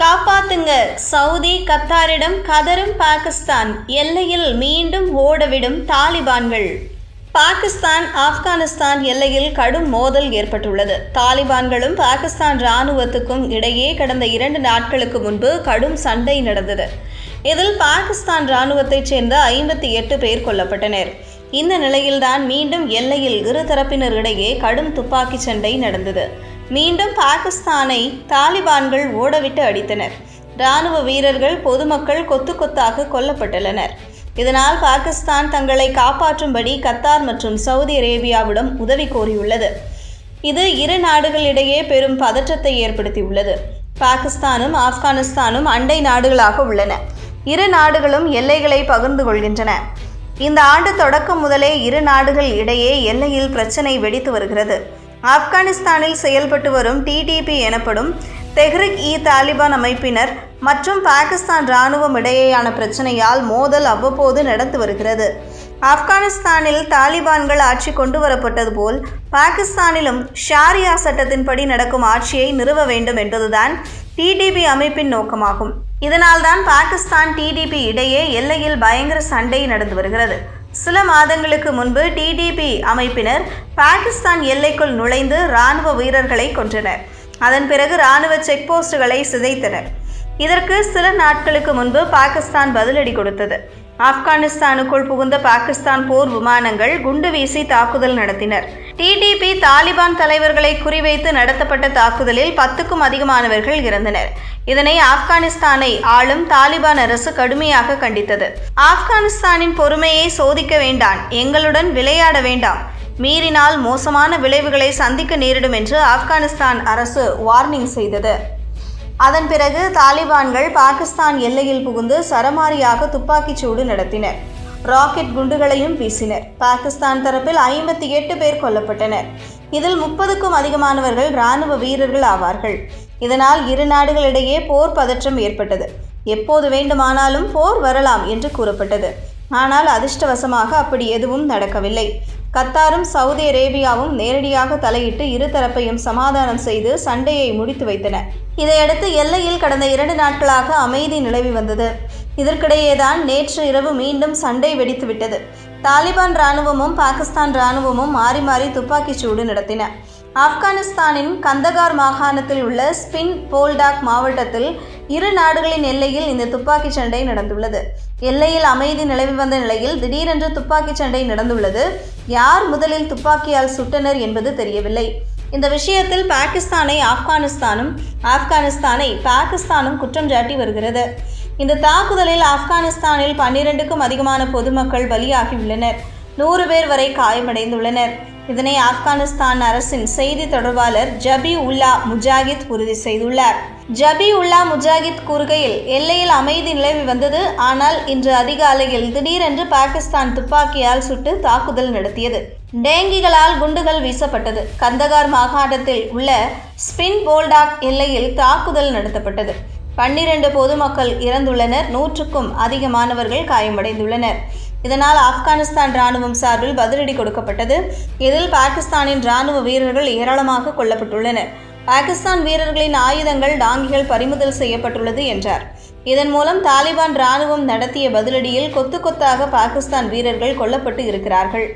காப்பாத்துங்க. சவுதி கத்தாரிடம் கதரும் பாகிஸ்தான். எல்லையில் மீண்டும் ஓடவிடும் தாலிபான்கள். பாகிஸ்தான் ஆப்கானிஸ்தான் எல்லையில் கடும் மோதல் ஏற்பட்டுள்ளது. தாலிபான்களும் பாகிஸ்தான் இராணுவத்துக்கும் இடையே கடந்த இரண்டு நாட்களுக்கு முன்பு கடும் சண்டை நடந்தது. இதில் பாகிஸ்தான் இராணுவத்தைச் சேர்ந்த ஐம்பத்தி எட்டு பேர் கொல்லப்பட்டனர். இந்த நிலையில்தான் மீண்டும் எல்லையில் இரு தரப்பினரிடையே கடும் துப்பாக்கி சண்டை நடந்தது. மீண்டும் பாகிஸ்தானை தாலிபான்கள் ஓடவிட்டு அடித்தனர். இராணுவ வீரர்கள் பொதுமக்கள் கொத்து கொத்தாக கொல்லப்பட்டுள்ளனர். இதனால் பாகிஸ்தான் தங்களை காப்பாற்றும்படி கத்தார் மற்றும் சவுதி அரேபியாவிடம் உதவி கோரியுள்ளது. இது இரு நாடுகளிடையே பெரும் பதற்றத்தை ஏற்படுத்தியுள்ளது. பாகிஸ்தானும் ஆப்கானிஸ்தானும் அண்டை நாடுகளாக உள்ளன. இரு நாடுகளும் எல்லைகளை பகிர்ந்து கொள்கின்றன. இந்த ஆண்டு தொடக்கம் முதலே இரு நாடுகள் இடையே எல்லையில் பிரச்சனை வெடித்து வருகிறது. ஆப்கானிஸ்தானில் செயல்பட்டு வரும் டிடிபி எனப்படும் தெஹ்ரிக் இ தாலிபான் அமைப்பினர் மற்றும் பாகிஸ்தான் இராணுவம் இடையேயான பிரச்சனையால் மோதல் அவ்வப்போது நடந்து வருகிறது. ஆப்கானிஸ்தானில் தாலிபான்கள் ஆட்சி கொண்டு வரப்பட்டது போல் பாகிஸ்தானிலும் ஷாரியா சட்டத்தின்படி நடக்கும் ஆட்சியை நிறுவ வேண்டும் என்பதுதான் டிடிபி அமைப்பின் நோக்கமாகும். இதனால்தான் பாகிஸ்தான் டிடிபி இடையே எல்லையில் பயங்கர சண்டை நடந்து வருகிறது. சில மாதங்களுக்கு முன்பு டிடிபி அமைப்பினர் பாகிஸ்தான் எல்லைக்குள் நுழைந்து இராணுவ வீரர்களை கொன்றனர். அதன் பிறகு இராணுவ செக் போஸ்டுகளை சிதைத்தனர். இதற்கு சில நாட்களுக்கு முன்பு பாகிஸ்தான் பதிலடி கொடுத்தது. ஆப்கானிஸ்தானுக்குள் புகுந்த பாகிஸ்தான் போர் விமானங்கள் குண்டு வீசி தாக்குதல் நடத்தினர். டிடிபி தாலிபான் தலைவர்களை குறிவைத்து நடத்தப்பட்ட தாக்குதலில் பத்துக்கும் அதிகமானவர்கள் இறந்தனர். இதனை ஆப்கானிஸ்தானை ஆளும் தாலிபான் அரசு கடுமையாக கண்டித்தது. ஆப்கானிஸ்தானின் பொறுமையை சோதிக்க வேண்டாம் எங்களுடன் விளையாட வேண்டாம். மீறினால் மோசமான விளைவுகளை சந்திக்க நேரிடும் என்று ஆப்கானிஸ்தான் அரசு வார்னிங் செய்தது. அதன் பிறகு தாலிபான்கள் பாகிஸ்தான் எல்லையில் புகுந்து சரமாரியாக துப்பாக்கிச் சூடு நடத்தினர். ராக்கெட் குண்டுகளையும் வீசினர். பாகிஸ்தான் தரப்பில் ஐம்பத்தி எட்டு பேர் கொல்லப்பட்டனர். இதில் முப்பதுக்கும் அதிகமானவர்கள் இராணுவ வீரர்கள் ஆவார்கள். இதனால் இரு நாடுகளிடையே போர் பதற்றம் ஏற்பட்டது. எப்போது வேண்டுமானாலும் போர் வரலாம் என்று கூறப்பட்டது. ஆனால் அதிர்ஷ்டவசமாக அப்படி எதுவும் நடக்கவில்லை. கத்தாரும் சவுதி அரேபியாவும் நேரடியாக தலையிட்டு இரு தரப்பையும் சமாதானம் செய்து சண்டையை முடித்து வைத்தன. இதையடுத்து எல்லையில் கடந்த இரண்டு நாட்களாக அமைதி நிலவி வந்தது. இதற்கிடையேதான் நேற்று இரவு மீண்டும் சண்டை வெடித்துவிட்டது. தாலிபான் இராணுவமும் பாகிஸ்தான் இராணுவமும் மாறி மாறி துப்பாக்கிச் சூடு நடத்தின. ஆப்கானிஸ்தானின் கந்தகார் மாகாணத்தில் உள்ள ஸ்பின் போல்டாக் மாவட்டத்தில் இரு நாடுகளின் எல்லையில் இந்த துப்பாக்கிச் சண்டை நடந்துள்ளது. எல்லையில் அமைதி நிலவி வந்த நிலையில் திடீரென்று துப்பாக்கிச் சண்டை நடந்துள்ளது. யார் முதலில் துப்பாக்கியால் சுட்டனர் என்பது தெரியவில்லை. இந்த விஷயத்தில் பாகிஸ்தானை ஆப்கானிஸ்தானும் ஆப்கானிஸ்தானை பாகிஸ்தானும் குற்றம் சாட்டி வருகிறது. இந்த தாக்குதலில் ஆப்கானிஸ்தானில் பன்னிரண்டுக்கும் அதிகமான பொதுமக்கள் பலியாகியுள்ளனர். நூறு பேர் வரை காயமடைந்துள்ளனர். இதனை ஆப்கானிஸ்தான் அரசின் செய்தி தொடர்பாளர் ஜபி உல்லா முஜாகித் உறுதி செய்துள்ளார். ஜபி உல்லா முஜாகித் கூறுகையில் எல்லையில் அமைதி நிலவி வந்தது. ஆனால் இன்று அதிகாலையில் திடீரென்று பாகிஸ்தான் துப்பாக்கியால் சுட்டு தாக்குதல் நடத்தியது. டேங்கிகளால் குண்டுகள் வீசப்பட்டது. கந்தகார் மாகாணத்தில் உள்ள ஸ்பின் போல்டாக் எல்லையில் தாக்குதல் நடத்தப்பட்டது. பன்னிரண்டு பொதுமக்கள் இறந்துள்ளனர். நூற்றுக்கும் அதிகமானவர்கள் காயமடைந்துள்ளனர். இதனால் ஆப்கானிஸ்தான் ராணுவம் சார்பில் பதிலடி கொடுக்கப்பட்டது. இதில் பாகிஸ்தானின் ராணுவ வீரர்கள் ஏராளமாக கொல்லப்பட்டுள்ளனர். பாகிஸ்தான் வீரர்களின் ஆயுதங்கள் டாங்கிகள் பறிமுதல் செய்யப்பட்டுள்ளது என்றார். இதன் மூலம் தாலிபான் ராணுவம் நடத்திய பதிலடியில் கொத்து கொத்தாக பாகிஸ்தான் வீரர்கள் கொல்லப்பட்டு இருக்கிறார்கள்.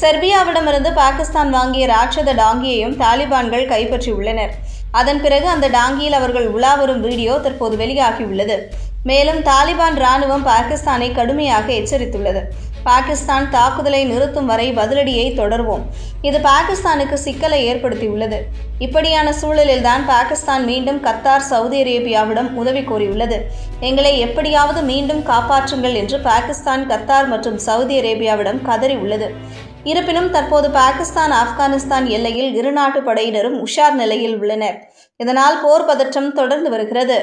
செர்பியாவிடமிருந்து பாகிஸ்தான் வாங்கிய ராட்சத டாங்கியையும் தாலிபான்கள் கைப்பற்றியுள்ளனர். அதன் பிறகு அந்த டாங்கியில் அவர்கள் உலா வரும் வீடியோ தற்போது வெளியாகியுள்ளது. மேலும் தாலிபான் ராணுவம் பாகிஸ்தானை கடுமையாக எச்சரித்துள்ளது. பாகிஸ்தான் தாக்குதலை நிறுத்தும் வரை பதிலடியை தொடர்வோம். இது பாகிஸ்தானுக்கு சிக்கலை ஏற்படுத்தியுள்ளது. இப்படியான சூழலில்தான் பாகிஸ்தான் மீண்டும் கத்தார் சவுதி அரேபியாவிடம் உதவி கோரியுள்ளது. எங்களை எப்படியாவது மீண்டும் காப்பாற்றுங்கள் என்று பாகிஸ்தான் கத்தார் மற்றும் சவுதி அரேபியாவிடம் கதறி உள்ளது இருப்பினும் தற்போது பாகிஸ்தான் ஆப்கானிஸ்தான் எல்லையில் இரு நாட்டு படையினரும் உஷார் நிலையில் உள்ளனர். இதனால் போர் பதற்றம் தொடர்ந்து வருகிறது.